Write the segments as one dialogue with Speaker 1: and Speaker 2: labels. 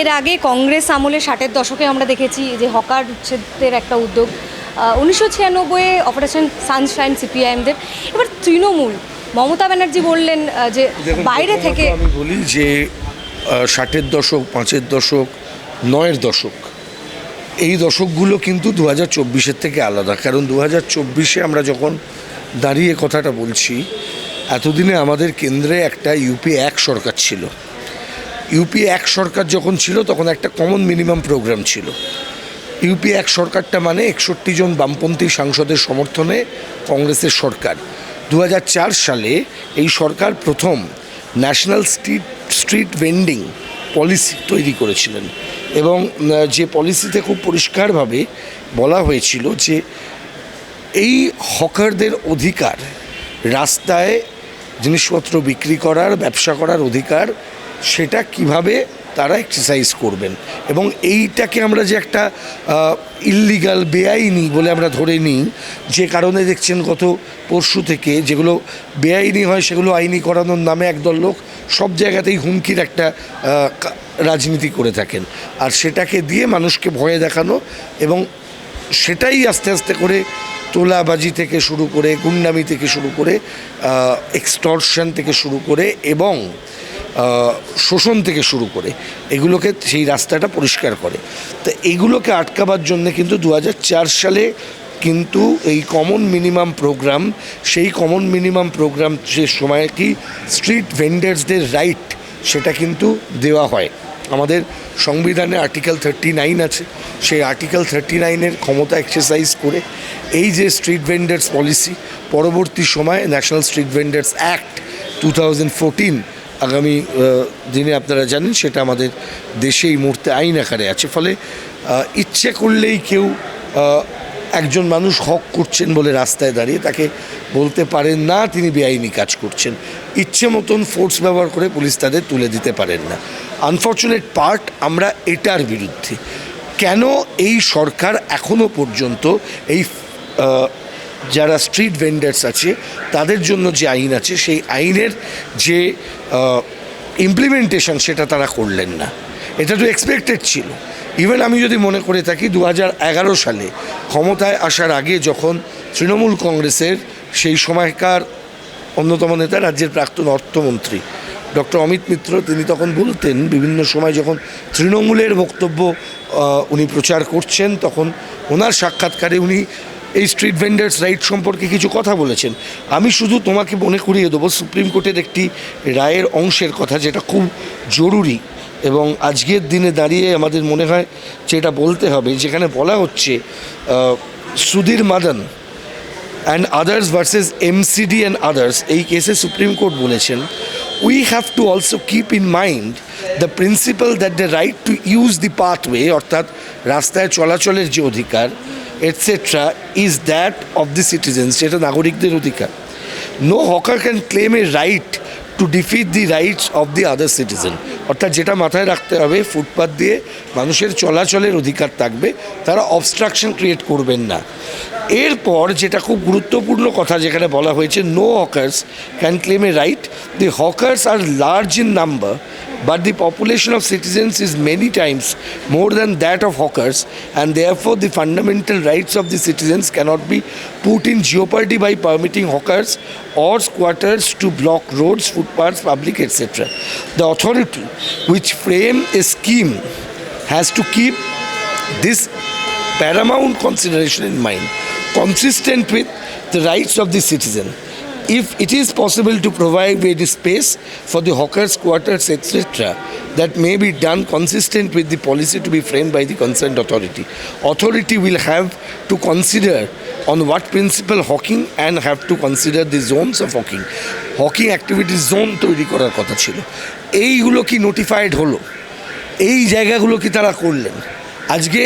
Speaker 1: এর আগে কংগ্রেস আমলে ষাটের দশকে আমরা দেখেছি যে হকার উচ্ছেদের একটা উদ্যোগ। উনিশশো ছিয়ানব্বইয়ে অপারেশন সানশাইন সিপিআইএমদের। এবার তৃণমূল মমতা ব্যানার্জি বললেন যে বাইরে থেকে
Speaker 2: আমি বলি যে ষাটের দশক পাঁচের দশক নয়ের দশক এই দশকগুলো কিন্তু দু হাজার চব্বিশের থেকে আলাদা। কারণ দু হাজার চব্বিশে আমরা যখন দাঁড়িয়ে কথাটা বলছি এতদিনে আমাদের কেন্দ্রে একটা ইউপি এক সরকার ছিল। ইউপি এক সরকার যখন ছিল, তখন একটা কমন মিনিমাম প্রোগ্রাম ছিল। ইউপি এক সরকারটা মানে একষট্টি জন বামপন্থী সাংসদের সমর্থনে কংগ্রেসের সরকার। দু হাজার চার সালে এই সরকার প্রথম national street street vending policy তৈরি করেছিলেন। এবং যে পলিসিতে খুব পরিষ্কারভাবে বলা হয়েছিল যে, এই হকারদের অধিকার, রাস্তায় জিনিসপত্র বিক্রি করার, ব্যবসা করার অধিকার সেটা কীভাবে তারা এক্সারসাইজ করবেন। এবং এইটাকে আমরা যে একটা ইল্লিগাল বেআইনি বলে আমরা ধরে নিই, যে কারণে দেখছেন গত পরশু থেকে যেগুলো বেআইনি হয় সেগুলো আইনি করানোর নামে একদল লোক সব জায়গাতেই হুমকির একটা রাজনীতি করে থাকেন। আর সেটাকে দিয়ে মানুষকে ভয়ে দেখানো এবং সেটাই আস্তে আস্তে করে তোলাবাজি থেকে শুরু করে, গুন্ডামি থেকে শুরু করে এক্সটর্শন থেকে শুরু করে এবং শোষণ থেকে শুরু করে, এগুলোকে সেই রাস্তাটা পরিষ্কার করে। তো এগুলোকে আটকাবার জন্য কিন্তু দু হাজার চার সালে কিন্তু এই কমন মিনিমাম প্রোগ্রাম সেই কমন মিনিমাম প্রোগ্রাম যে সময় কি স্ট্রিট ভেন্ডার্সদের রাইট সেটা কিন্তু দেওয়া হয়। আমাদের সংবিধানে আর্টিকেল থার্টি নাইন আছে, সেই আর্টিকেল থার্টি নাইনের ক্ষমতা এক্সারসাইজ করে এই যে স্ট্রিট ভেন্ডার্স পলিসি পরবর্তী সময় national street vendors act two thousand আগামী দিনে আপনারা জানেন সেটা আমাদের দেশে এই মুহূর্তে আইন আকারে আছে। ফলে ইচ্ছে করলেই কেউ একজন মানুষ হক করছেন বলে রাস্তায় দাঁড়িয়ে তাকে বলতে পারেন না, তিনি বেআইনি কাজ করছেন। ইচ্ছে মতন ফোর্স ব্যবহার করে পুলিশ তাদের তুলে দিতে পারেন না। আনফর্চুনেট পার্ট আমরা এটার বিরুদ্ধে। কেন এই সরকার এখনও পর্যন্ত এই যারা স্ট্রিট ভেন্ডার্স আছে, তাদের জন্য যে আইন আছে, সেই আইনের যে ইমপ্লিমেন্টেশন সেটা তারা করলেন না। এটা তো এক্সপেক্টেড ছিল। ইভেন আমি যদি মনে করে থাকি দু সালে ক্ষমতায় আসার আগে যখন তৃণমূল কংগ্রেসের সেই সময়কার অন্যতম নেতা, রাজ্যের প্রাক্তন অর্থমন্ত্রী ডক্টর অমিত মিত্র, তিনি তখন বলতেন, বিভিন্ন সময় যখন তৃণমূলের বক্তব্য উনি প্রচার করছেন, তখন ওনার সাক্ষাৎকারে উনি এই স্ট্রিট ভেন্ডার্স রাইট সম্পর্কে কিছু কথা বলেছেন। আমি শুধু তোমাকে মনে করিয়ে দেবো সুপ্রিম কোর্টের একটি রায়ের অংশের কথা যেটা খুব জরুরি এবং আজকের দিনে দাঁড়িয়ে আমাদের মনে হয় যে এটা বলতে হবে, যেখানে বলা হচ্ছে Sudhir Madan and others versus MCD and others এই কেসে সুপ্রিম কোর্ট বলেছেন we have to also keep in mind the principle that the right to use the pathway অর্থাৎ রাস্তায় চলাচলের যে অধিকার etcetera is that of the citizens যেটা নাগরিকদের অধিকার। No hawker can claim a right to defeat the rights of the other citizen অর্থাৎ যেটা মাথায় রাখতে হবে ফুটপাথ দিয়ে মানুষের চলাচলের অধিকার থাকবে, তারা অবস্ট্রাকশন ক্রিয়েট করবেন না। এরপর যেটা খুব গুরুত্বপূর্ণ কথা যেখানে বলা হয়েছে no hawkers can claim a right the hawkers are large in number but the population of citizens is many times more than that of hawkers and therefore the fundamental rights of the citizens cannot be put in jeopardy by permitting hawkers or squatters to block roads footpaths public etc the authority which frame a scheme has to keep this paramount consideration in mind consistent with the rights of the citizen if it is possible to provide any space for the hawkers quarters etc that may be done consistent with the policy to be framed by the concerned authority authority will have to consider on what principle hawking and have to consider the zones of hawking hawking activity zone তৈরি করার কথা ছিল এইগুলো কি notified হলো এই জায়গাগুলো কি তারা করলেন আজকে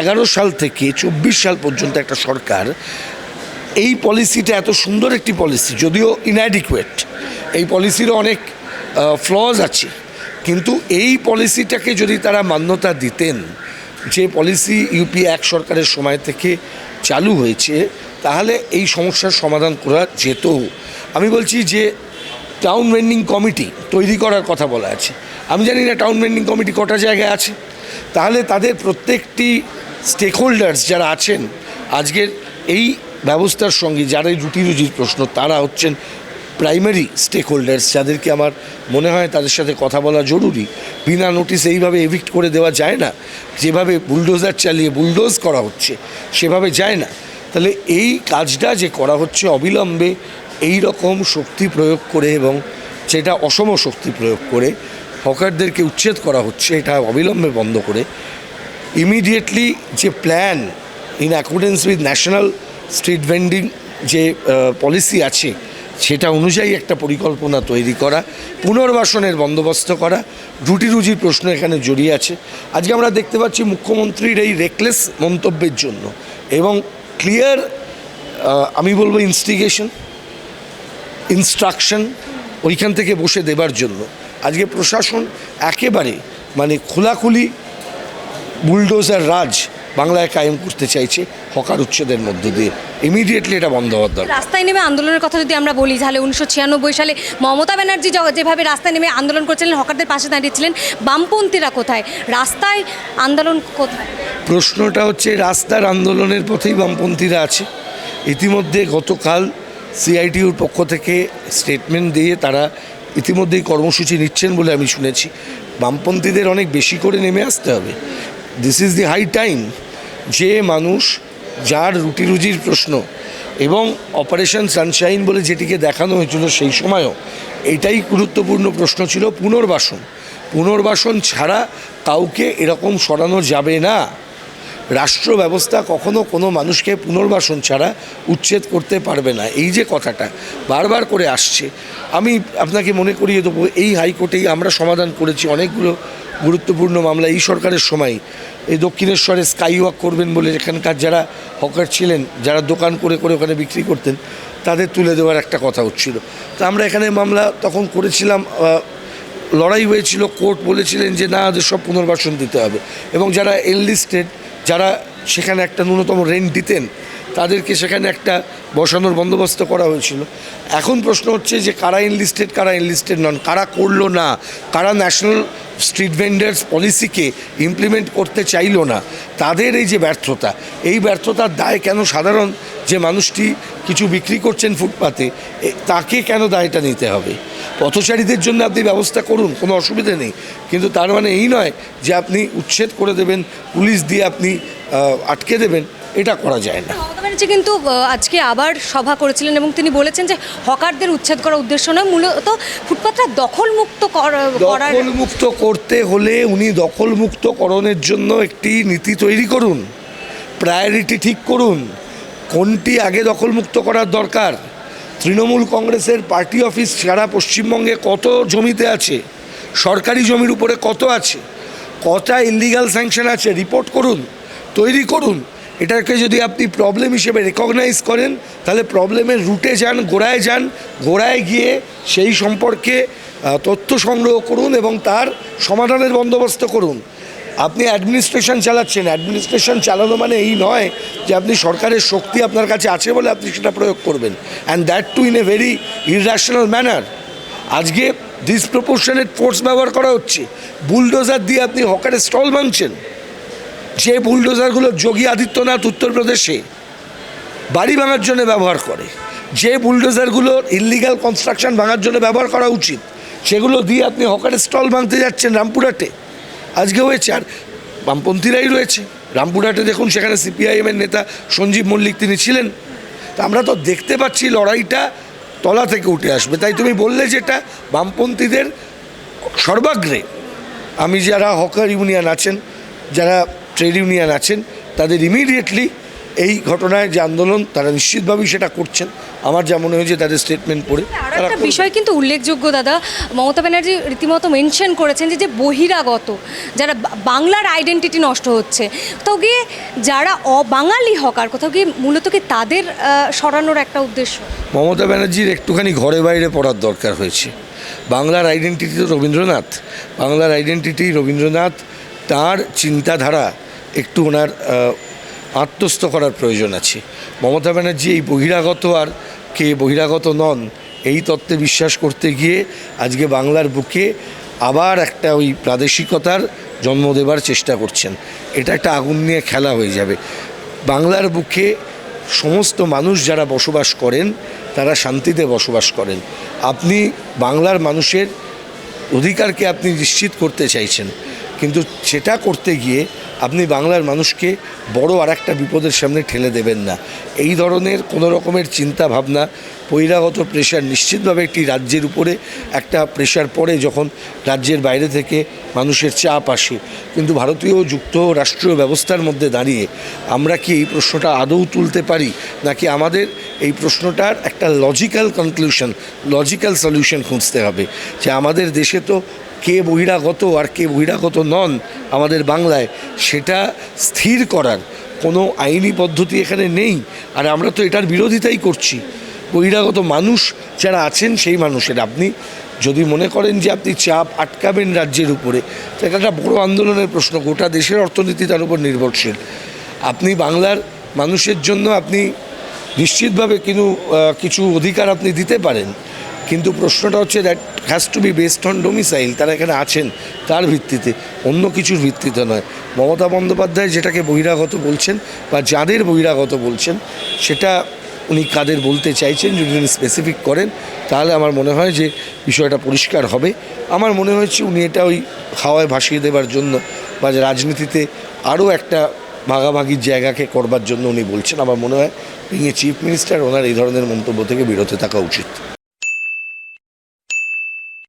Speaker 2: এগারো সাল থেকে চব্বিশ সাল পর্যন্ত একটা সরকার, এই পলিসিটা এত সুন্দর একটি পলিসি, যদিও ইনঅ্যাডিকুয়েট এই পলিসিরও অনেক ফ্লজ আছে। কিন্তু এই পলিসিটাকে যদি তারা মান্যতা দিতেন, যে পলিসি ইউপি এক সরকারের সময় থেকে চালু হয়েছে, তাহলে এই সমস্যার সমাধান করা যেত। আমি বলছি যে টাউন ভেন্ডিং কমিটি তৈরি করার কথা বলা আছে। আমি জানি না টাউন ভেন্ডিং কমিটি কটা জায়গায় আছে। তাহলে তাদের প্রত্যেকটি স্টেক হোল্ডার্স যারা আছেন, আজকের এই ব্যবস্থার সঙ্গে যারা রুটি রুজির প্রশ্ন, তারা হচ্ছেন প্রাইমারি স্টেক হোল্ডার্স যাদেরকে আমার মনে হয় তাদের সাথে কথা বলা জরুরি। বিনা নোটিস এইভাবে এভিক্ট করে দেওয়া যায় না। যেভাবে বুলডোজার চালিয়ে বুলডোজ করা হচ্ছে, সেভাবে যায় না। তাহলে এই কাজটা যে করা হচ্ছে অবিলম্বে এই রকম শক্তি প্রয়োগ করে এবং সেটা অসম শক্তি প্রয়োগ করে হকারদেরকে উচ্ছেদ করা হচ্ছে, এটা অবিলম্বে বন্ধ করে। ইমিডিয়েটলি যে plan in accordance with national street vending যে পলিসি আছে, সেটা অনুযায়ী একটা পরিকল্পনা তৈরি করা, পুনর্বাসনের বন্দোবস্ত করা রুটি রুজির প্রশ্ন এখানে জড়িয়ে আছে। আজকে আমরা দেখতে পাচ্ছি মুখ্যমন্ত্রীর এই রেকলেস মন্তব্যের জন্য এবং ক্লিয়ার আমি বলব ইনস্টিগেশন ইনস্ট্রাকশন ওইখান থেকে বসে দেবার জন্য। আজকে প্রশাসন একেবারে মানে খোলাখুলি বুলডোজার রাজ বাংলায় কায়েম করতে চাইছে হকার উচ্ছেদের মধ্য দিয়ে। ইমিডিয়েটলি এটা বন্ধ হওয়ার দরকার।
Speaker 1: রাস্তায় নেমে আন্দোলনের কথা যদি আমরা বলি তাহলে উনিশশো ছিয়ানব্বই সালে মমতা ব্যানার্জি যেভাবে রাস্তায় নেমে আন্দোলন করছিলেন হকারদের পাশে দাঁড়িয়েছিলেন বামপন্থীরা কোথায়? রাস্তায় আন্দোলন কোথায়?
Speaker 2: প্রশ্নটা হচ্ছে রাস্তার আন্দোলনের পথেই বামপন্থীরা আছে। ইতিমধ্যে গতকাল সিআইটিউর পক্ষ থেকে স্টেটমেন্ট দিয়ে তারা ইতিমধ্যেই কর্মসূচি নিচ্ছেন বলে আমি শুনেছি। বামপন্থীদের অনেক বেশি করে নেমে আসতে হবে। This is the high time যে মানুষ যার রুটি রুজির প্রশ্ন এবং অপারেশন সানশাইন বলে যেটিকে দেখানো হয়েছিল সেই সময়ও এটাই গুরুত্বপূর্ণ প্রশ্ন ছিল পুনর্বাসন। পুনর্বাসন ছাড়া কাউকে এরকম সরানো যাবে না। রাষ্ট্র ব্যবস্থা কখনো কোনো মানুষকে পুনর্বাসন ছাড়া উচ্ছেদ করতে পারবে না। এই যে কথাটা বারবার করে আসছে আমি আপনাকে মনে করিয়ে দেবো, এই হাইকোর্টেই আমরা সমাধান করেছি অনেকগুলো গুরুত্বপূর্ণ মামলা এই সরকারের সময়। এই দক্ষিণেশ্বরে স্কাই ওয়াক করবেন বলে এখানকার যারা হকার ছিলেন, যারা দোকান করে করে ওখানে বিক্রি করতেন, তাদের তুলে দেওয়ার একটা কথা হচ্ছিল। তা আমরা এখানে মামলা তখন করেছিলাম লড়াই হয়েছিল, কোর্ট বলেছিলেন যে না, ওদের সব পুনর্বাসন দিতে হবে। এবং যারা এনলিস্টেড যারা সেখানে একটা ন্যূনতম রেন্ট দিতেন, তাদেরকে সেখানে একটা বসানোর বন্দোবস্ত করা হয়েছিল। এখন প্রশ্ন হচ্ছে যে কারা ইনলিস্টেড কারা ইনলিস্টেড নন, কারা করল না? কারা ন্যাশনাল স্ট্রিট ভেন্ডার্স পলিসিকে ইমপ্লিমেন্ট করতে চাইলো না। তাদের এই যে ব্যর্থতা, এই ব্যর্থতার দায় কেন সাধারণ? যে মানুষটি কিছু বিক্রি করছেন ফুটপাতে তাকে কেন দায়টা নিতে হবে? পথচারীদের জন্য আপনি ব্যবস্থা করুন, কোনো অসুবিধা নেই। কিন্তু তার মানে এই নয় যে আপনি উচ্ছেদ করে দেবেন, পুলিশ দিয়ে আপনি আটকে দেবেন, এটা করা যায় না।
Speaker 1: ব্যানার্জি কিন্তু আজকে আবার সভা করেছিলেন এবং তিনি বলেছেন যে হকারদের উচ্ছেদ করার উদ্দেশ্য নয়, মূলত ফুটপাতটা দখলমুক্ত
Speaker 2: দখলমুক্ত করতে হলে উনি দখলমুক্তকরণের জন্য একটি নীতি তৈরি করুন, প্রায়োরিটি ঠিক করুন, কোনটি আগে দখলমুক্ত করার দরকার, তৃণমূল কংগ্রেসের পার্টি অফিস সারা পশ্চিমবঙ্গে কত জমিতে আছে, সরকারি জমির উপরে কত আছে, কটা ইলিগাল স্যাংশন আছে, রিপোর্ট করুন, তৈরি করুন এটাকে যদি আপনি প্রবলেম হিসেবে রেকগনাইজ করেন, তাহলে প্রবলেমের রুটে যান, গোড়ায় যান, গোড়ায় গিয়ে সেই সম্পর্কে তথ্য সংগ্রহ করুন এবং তার সমাধানের বন্দোবস্ত করুন। আপনি অ্যাডমিনিস্ট্রেশন চালাচ্ছেন অ্যাডমিনিস্ট্রেশন চালানো মানে এই নয় যে আপনি সরকারের শক্তি আপনার কাছে আছে বলে আপনি সেটা প্রয়োগ করবেন। And that to in a very irrational manner আজকে ডিসপ্রপোর্শনেট ফোর্স ব্যবহার করা হচ্ছে। বুলডোজার দিয়ে আপনি হকারের স্টল ভাঙছেন যে বুলডোজারগুলো যোগী আদিত্যনাথ উত্তরপ্রদেশে বাড়ি ভাঙার জন্য ব্যবহার করে, যে বুলডোজারগুলো ইল্লিগাল কনস্ট্রাকশন ভাঙার জন্য ব্যবহার করা উচিত, সেগুলো দিয়ে আপনি হকারের স্টল ভাঙতে যাচ্ছেন রামপুরহাটে। আজকে হয়েছে, আর বামপন্থীরাই রয়েছে। রামপুরহাটে দেখুন, সেখানে সিপিআইএমের নেতা সঞ্জীব মল্লিক তিনি ছিলেন। তা আমরা তো দেখতে পাচ্ছি লড়াইটা তলা থেকে উঠে আসবে। তাই তুমি বললে যেটা বামপন্থীদের সর্বাগ্রে। আমি যারা হকার ইউনিয়ন আছেন, যারা ট্রেড ইউনিয়ন আছেন তাদের ইমিডিয়েটলি এই ঘটনায় যে আন্দোলন তারা নিশ্চিতভাবেই সেটা করছেন। আমার যা মনে হয়েছে তাদের স্টেটমেন্ট পড়ে
Speaker 1: একটা বিষয় কিন্তু উল্লেখযোগ্য দাদা মমতা ব্যানার্জি রীতিমতো মেনশন করেছেন যে যে বহিরাগত যারা বাংলার আইডেন্টিটি নষ্ট হচ্ছে কোথাও গিয়ে যারা অবাঙালি হকার কোথাও গিয়ে মূলত কি তাদের সরানোর একটা উদ্দেশ্য?
Speaker 2: মমতা ব্যানার্জির একটুখানি ঘরে বাইরে পড়ার দরকার হয়েছে। বাংলার আইডেন্টিটি তো রবীন্দ্রনাথ। বাংলার আইডেন্টিটি রবীন্দ্রনাথ তার চিন্তাধারা একটু ওনার আত্মস্থ করার প্রয়োজন আছে। মমতা ব্যানার্জি এই বহিরাগত আর কে বহিরাগত নন, এই তত্ত্বে বিশ্বাস করতে গিয়ে আজকে বাংলার বুকে আবার একটা ওই প্রাদেশিকতার জন্ম দেবার চেষ্টা করছেন। এটা একটা আগুন নিয়ে খেলা হয়ে যাবে। বাংলার বুকে সমস্ত মানুষ যারা বসবাস করেন, তারা শান্তিতে বসবাস করেন। আপনি বাংলার মানুষের অধিকারকে আপনি নিশ্চিত করতে চাইছেন। কিন্তু সেটা করতে গিয়ে আপনি বাংলার মানুষকে বড় আর একটা বিপদের সামনে ঠেলে দেবেন না। এই ধরনের কোনো রকমের চিন্তা ভাবনা, বহিরাগত প্রেশার নিশ্চিতভাবে একটি রাজ্যের উপরে, একটা প্রেশার পড়ে যখন রাজ্যের বাইরে থেকে মানুষের চাপ আসে। কিন্তু ভারতীয় যুক্ত রাষ্ট্রীয় ব্যবস্থার মধ্যে দাঁড়িয়ে আমরা কি এই প্রশ্নটা আদৌ তুলতে পারি? নাকি আমাদের এই প্রশ্নটার একটা লজিক্যাল কনক্লুশন লজিক্যাল সলিউশন খুঁজতে হবে? যে আমাদের দেশে তো কে বহিরাগত আর কে বহিরাগত নন আমাদের বাংলায়, সেটা স্থির করার কোনো আইনি পদ্ধতি এখানে নেই। আর আমরা তো এটার বিরোধিতাই করছি। বহিরাগত মানুষ যারা আছেন, সেই মানুষের আপনি যদি মনে করেন যে আপনি চাপ আটকাবেন রাজ্যের উপরে, তো এটা একটা বড় আন্দোলনের প্রশ্ন। গোটা দেশের অর্থনীতি তার উপর নির্ভরশীল। আপনি বাংলার মানুষের জন্য আপনি নিশ্চিতভাবে কিন্তু কিছু অধিকার আপনি দিতে পারেন। কিন্তু প্রশ্নটা হচ্ছে that has to be based on domicile তারা এখানে আছেন তার ভিত্তিতে? অন্য কিছুর ভিত্তিতে নয়। মমতা বন্দ্যোপাধ্যায় যেটাকে বহিরাগত বলছেন বা যাদের বহিরাগত বলছেন, সেটা উনি কাদের বলতে চাইছেন, যদি উনি স্পেসিফিক করেন, তাহলে আমার মনে হয় যে বিষয়টা পরিষ্কার হবে। আমার মনে হয়েছে উনি এটা ওই হাওয়ায় ভাসিয়ে দেবার জন্য বা রাজনীতিতে আরও একটা ভাগাভাগির জায়গাকে করবার জন্য উনি বলছেন। আমার মনে হয় ইনি চিফ মিনিস্টার ওনার এই ধরনের মন্তব্য থেকে বিরত থাকা উচিত।